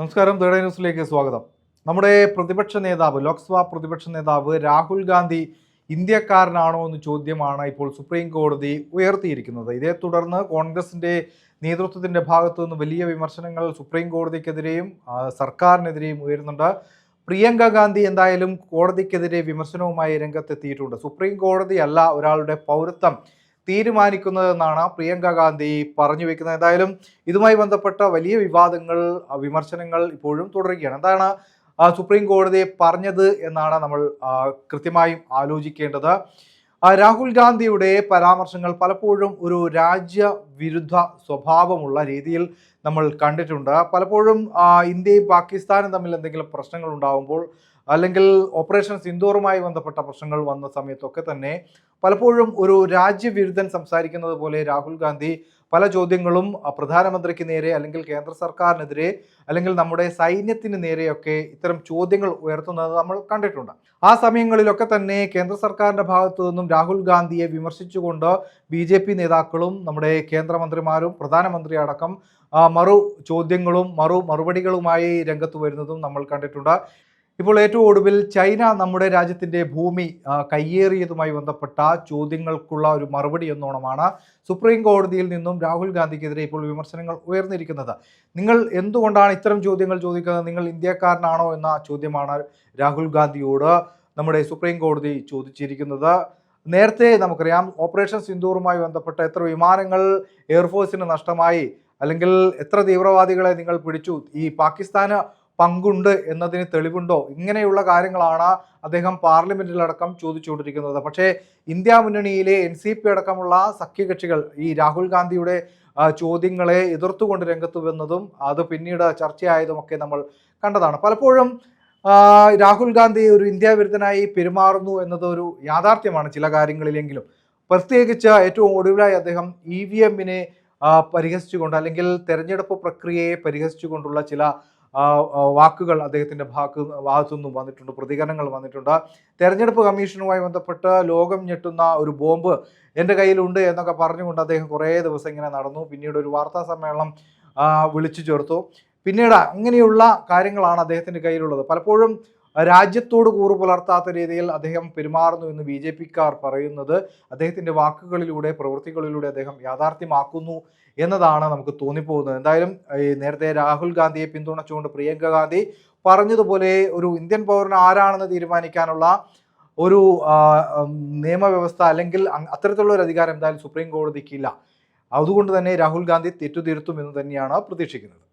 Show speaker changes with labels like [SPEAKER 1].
[SPEAKER 1] നമസ്കാരം തേർഡ് ന്യൂസിലേക്ക് സ്വാഗതം. നമ്മുടെ പ്രതിപക്ഷ നേതാവ് ലോക്സഭാ പ്രതിപക്ഷ നേതാവ് രാഹുൽ ഗാന്ധി ഇന്ത്യക്കാരനാണോ എന്ന ചോദ്യമാണ് ഇപ്പോൾ സുപ്രീം കോടതി ഉയർത്തിയിരിക്കുന്നത്. ഇതേ തുടർന്ന് കോൺഗ്രസിന്റെ നേതൃത്വത്തിന്റെ ഭാഗത്തു നിന്ന് വലിയ വിമർശനങ്ങൾ സുപ്രീം കോടതിക്കെതിരെയും സർക്കാരിനെതിരെയും ഉയരുന്നുണ്ട്. പ്രിയങ്ക ഗാന്ധി എന്തായാലും കോടതിക്കെതിരെ വിമർശനവുമായി രംഗത്തെത്തിയിട്ടുണ്ട്. സുപ്രീം കോടതിയല്ല ഒരാളുടെ പൗരത്വം തീരുമാനിക്കുന്നതെന്നാണ് പ്രിയങ്ക ഗാന്ധി പറഞ്ഞു വെക്കുന്നത്. എന്തായാലും ഇതുമായി ബന്ധപ്പെട്ട വലിയ വിവാദങ്ങൾ വിമർശനങ്ങൾ ഇപ്പോഴും തുടരുകയാണ്. എന്താണ് സുപ്രീം കോടതി പറഞ്ഞത് എന്നാണ് നമ്മൾ കൃത്യമായും ആലോചിക്കേണ്ടത്. രാഹുൽ ഗാന്ധിയുടെ പരാമർശങ്ങൾ പലപ്പോഴും ഒരു രാജ്യവിരുദ്ധ സ്വഭാവമുള്ള രീതിയിൽ നമ്മൾ കണ്ടിട്ടുണ്ട്. പലപ്പോഴും ഇന്ത്യയും പാകിസ്ഥാനും തമ്മിൽ എന്തെങ്കിലും പ്രശ്നങ്ങൾ ഉണ്ടാകുമ്പോൾ അല്ലെങ്കിൽ ഓപ്പറേഷൻ സിന്ദൂറുമായി ബന്ധപ്പെട്ട പ്രശ്നങ്ങൾ വന്ന സമയത്തൊക്കെ തന്നെ പലപ്പോഴും ഒരു രാജ്യവിരുദ്ധൻ സംസാരിക്കുന്നത് പോലെ രാഹുൽ ഗാന്ധി പല ചോദ്യങ്ങളും പ്രധാനമന്ത്രിക്ക് നേരെ അല്ലെങ്കിൽ കേന്ദ്ര സർക്കാരിനെതിരെ അല്ലെങ്കിൽ നമ്മുടെ സൈന്യത്തിന് നേരെയൊക്കെ ഇത്തരം ചോദ്യങ്ങൾ ഉയർത്തുന്നത് നമ്മൾ കണ്ടിട്ടുണ്ട്. ആ സമയങ്ങളിലൊക്കെ തന്നെ കേന്ദ്ര സർക്കാരിന്റെ ഭാഗത്തു നിന്നും രാഹുൽ ഗാന്ധിയെ വിമർശിച്ചുകൊണ്ട് ബി ജെ പി നേതാക്കളും നമ്മുടെ കേന്ദ്രമന്ത്രിമാരും പ്രധാനമന്ത്രി അടക്കം മറു ചോദ്യങ്ങളും മറു മറുപടികളുമായി രംഗത്ത് വരുന്നതും നമ്മൾ കണ്ടിട്ടുണ്ട്. ഇപ്പോൾ ഏറ്റവും ഒടുവിൽ ചൈന നമ്മുടെ രാജ്യത്തിന്റെ ഭൂമി കയ്യേറിയതുമായി ബന്ധപ്പെട്ട ചോദ്യങ്ങൾക്കുള്ള ഒരു മറുപടി എന്നോണമാണ് സുപ്രീം കോടതിയിൽ നിന്നും രാഹുൽ ഗാന്ധിക്കെതിരെ ഇപ്പോൾ വിമർശനങ്ങൾ ഉയർന്നിരിക്കുന്നത്. നിങ്ങൾ എന്തുകൊണ്ടാണ് ഇത്തരം ചോദ്യങ്ങൾ ചോദിക്കുന്നത്? നിങ്ങൾ ഇന്ത്യക്കാരനാണോ എന്ന ചോദ്യമാണ് രാഹുൽ ഗാന്ധിയോട് നമ്മുടെ സുപ്രീം കോടതി ചോദിച്ചിരിക്കുന്നത്. നേരത്തെ നമുക്കറിയാം ഓപ്പറേഷൻ സിന്ദൂറുമായി ബന്ധപ്പെട്ട എത്ര വിമാനങ്ങൾ എയർഫോഴ്സിന് നഷ്ടമായി അല്ലെങ്കിൽ എത്ര തീവ്രവാദികളെ നിങ്ങൾ പിടിച്ചു? ഈ പാകിസ്ഥാന് പങ്കുണ്ട് എന്നതിന് തെളിവുണ്ടോ? ഇങ്ങനെയുള്ള കാര്യങ്ങളാണ് അദ്ദേഹം പാർലമെന്റിലടക്കം ചോദിച്ചുകൊണ്ടിരിക്കുന്നത്. പക്ഷേ ഇന്ത്യ മുന്നണിയിലെ എൻ സി പി അടക്കമുള്ള സഖ്യകക്ഷികൾ ഈ രാഹുൽ ഗാന്ധിയുടെ ചോദ്യങ്ങളെ എതിർത്തുകൊണ്ട് രംഗത്ത് വന്നതും അത് പിന്നീട് ചർച്ചയായതുമൊക്കെ നമ്മൾ കണ്ടതാണ്. പലപ്പോഴും രാഹുൽ ഗാന്ധി ഒരു ഇന്ത്യ വിരുദ്ധനായി പെരുമാറുന്നു എന്നത് ഒരു യാഥാർത്ഥ്യമാണ് ചില കാര്യങ്ങളിലെങ്കിലും. പ്രത്യേകിച്ച് ഏറ്റവും ഒടുവിലായി അദ്ദേഹം ഇ വി എമ്മിനെ പരിഹസിച്ചുകൊണ്ട് അല്ലെങ്കിൽ തെരഞ്ഞെടുപ്പ് പ്രക്രിയയെ പരിഹസിച്ചുകൊണ്ടുള്ള ചില വാക്കുകൾ അദ്ദേഹത്തിന്റെ ഭാഗത്ത് ഭാഗത്തു നിന്നും വന്നിട്ടുണ്ട് പ്രതികരണങ്ങൾ വന്നിട്ടുണ്ട്. തെരഞ്ഞെടുപ്പ് കമ്മീഷനുമായി ബന്ധപ്പെട്ട് ലോകം ഞെട്ടുന്ന ഒരു ബോംബ് എന്റെ കയ്യിലുണ്ട് എന്നൊക്കെ പറഞ്ഞുകൊണ്ട് അദ്ദേഹം കുറേ ദിവസം ഇങ്ങനെ നടന്നു. പിന്നീട് ഒരു വാർത്താ സമ്മേളനം വിളിച്ചു ചേർത്തു. പിന്നീട് അങ്ങനെയുള്ള കാര്യങ്ങളാണ് അദ്ദേഹത്തിന്റെ കയ്യിലുള്ളത്. പലപ്പോഴും രാജ്യത്തോട് കൂറു പുലർത്താത്ത രീതിയിൽ അദ്ദേഹം പെരുമാറുന്നു എന്ന് ബി ജെ പിക്കാർ പറയുന്നത് അദ്ദേഹത്തിന്റെ വാക്കുകളിലൂടെ പ്രവൃത്തികളിലൂടെ അദ്ദേഹം യാഥാർത്ഥ്യമാക്കുന്നു എന്നതാണ് നമുക്ക് തോന്നിപ്പോകുന്നത്. എന്തായാലും നേരത്തെ രാഹുൽ ഗാന്ധിയെ പിന്തുണച്ചുകൊണ്ട് പ്രിയങ്ക ഗാന്ധി പറഞ്ഞതുപോലെ ഒരു ഇന്ത്യൻ പൗരൻ ആരാണെന്ന് തീരുമാനിക്കാനുള്ള ഒരു നിയമവ്യവസ്ഥ അല്ലെങ്കിൽ അത്തരത്തിലുള്ള ഒരു അധികാരം എന്തായാലും സുപ്രീം കോടതിക്കില്ല. അതുകൊണ്ട് തന്നെ രാഹുൽ ഗാന്ധി തെറ്റുതിരുത്തും എന്ന് തന്നെയാണ് പ്രതീക്ഷിക്കുന്നത്.